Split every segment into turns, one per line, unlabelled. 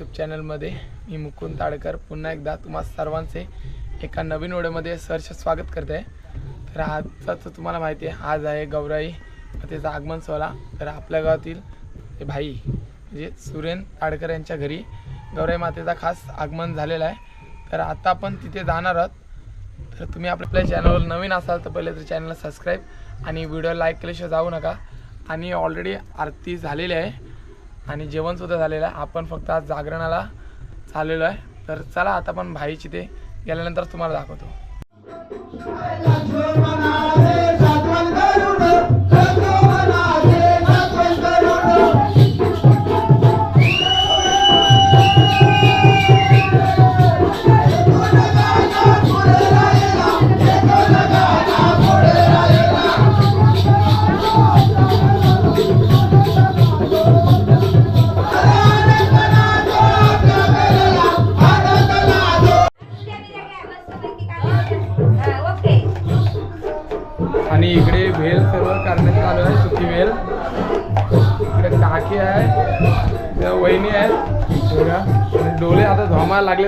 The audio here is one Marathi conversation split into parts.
यूट्यूब चॅनलमध्ये मी मुकुंद ताडकर. पुन्हा एकदा तुम्हा सर्वांचे एका नवीन ओढ्यामध्ये सहर्ष स्वागत करते. आहे तर आजचा तर तुम्हाला माहिती आहे आज आहे गौराई त्याचा आगमन सोहळा. तर आपल्या गावातील ते भाई म्हणजे सुरेन ताडकर यांच्या घरी गौराई मातेचा खास आगमन झालेलं आहे. तर आता आपण तिथे जाणार आहोत. तर तुम्ही आपल्या चॅनलवर नवीन असाल तर पहिले तर चॅनलला सबस्क्राईब आणि व्हिडिओ लाईक केल्याशिवाय जाऊ नका. आणि ऑलरेडी आरती झालेली आहे. आणि जेवणसुद्धा झालेलं आहे. आपण फक्त आज जागरणाला चाललेलो आहे. तर चला आता आपण भाईची ते गेल्यानंतर तुम्हाला दाखवतो.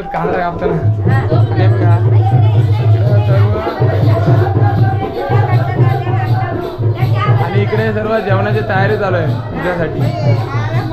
कापताना आणि बघा इकडं सर्व आणि इकडे सर्व जेवणाची तयारी चालू आहे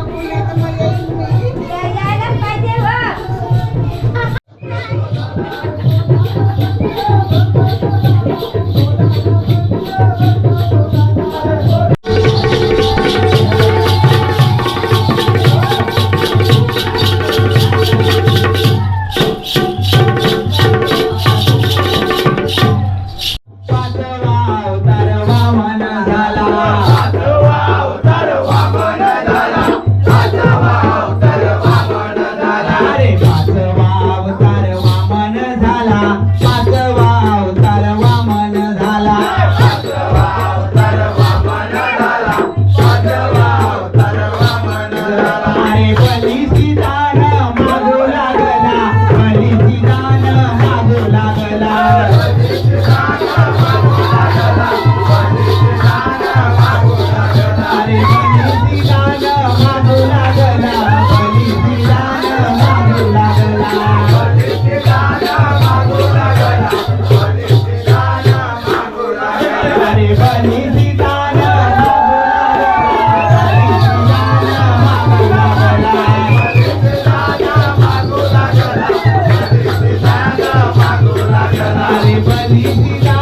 Thank you.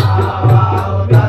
Ah, ah, ah, ah,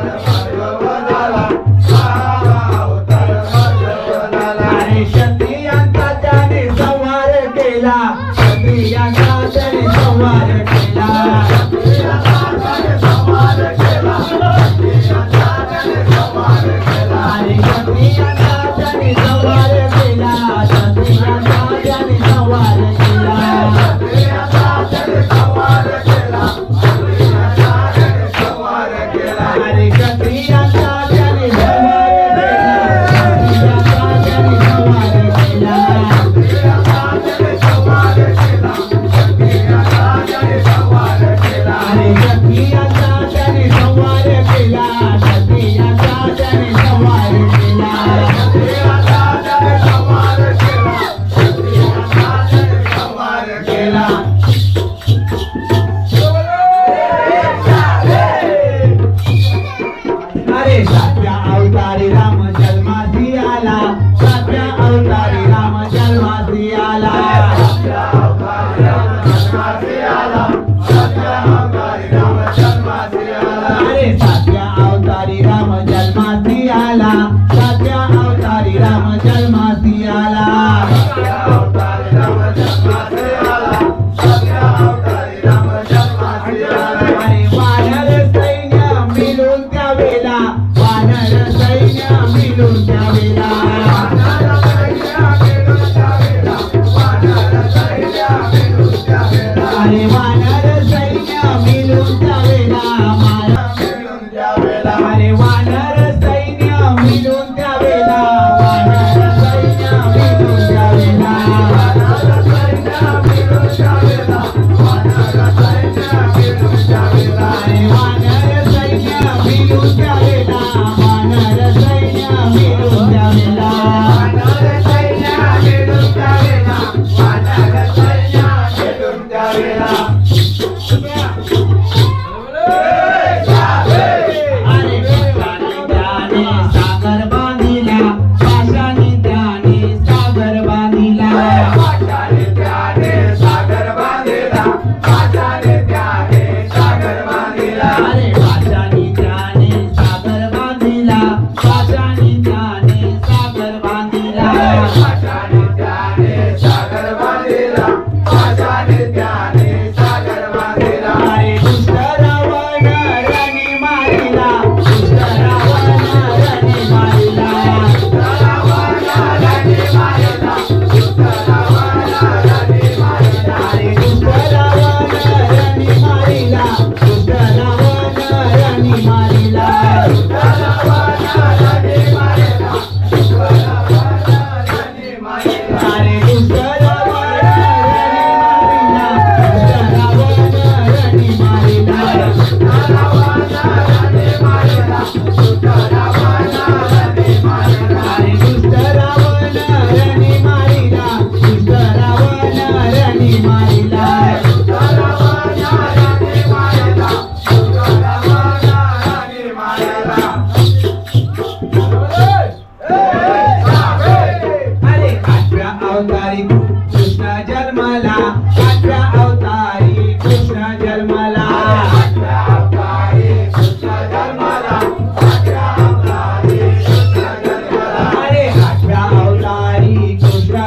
Oh,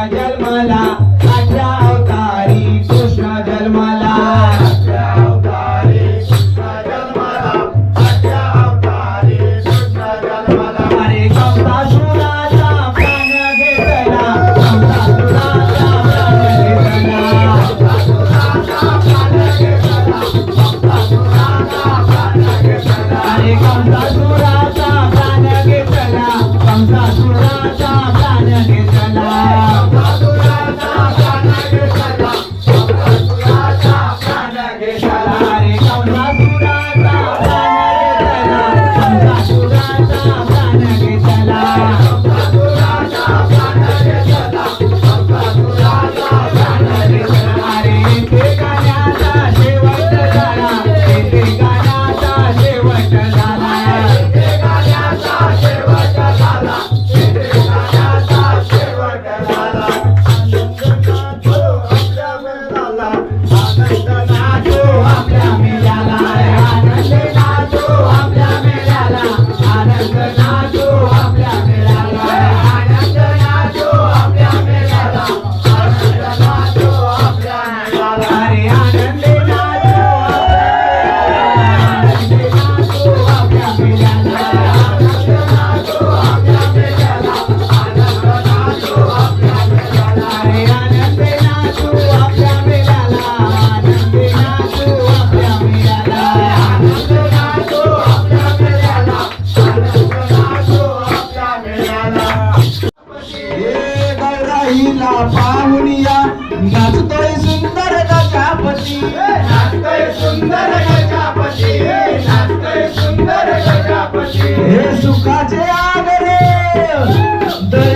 जन्माला
Deus.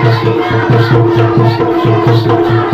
Thank you.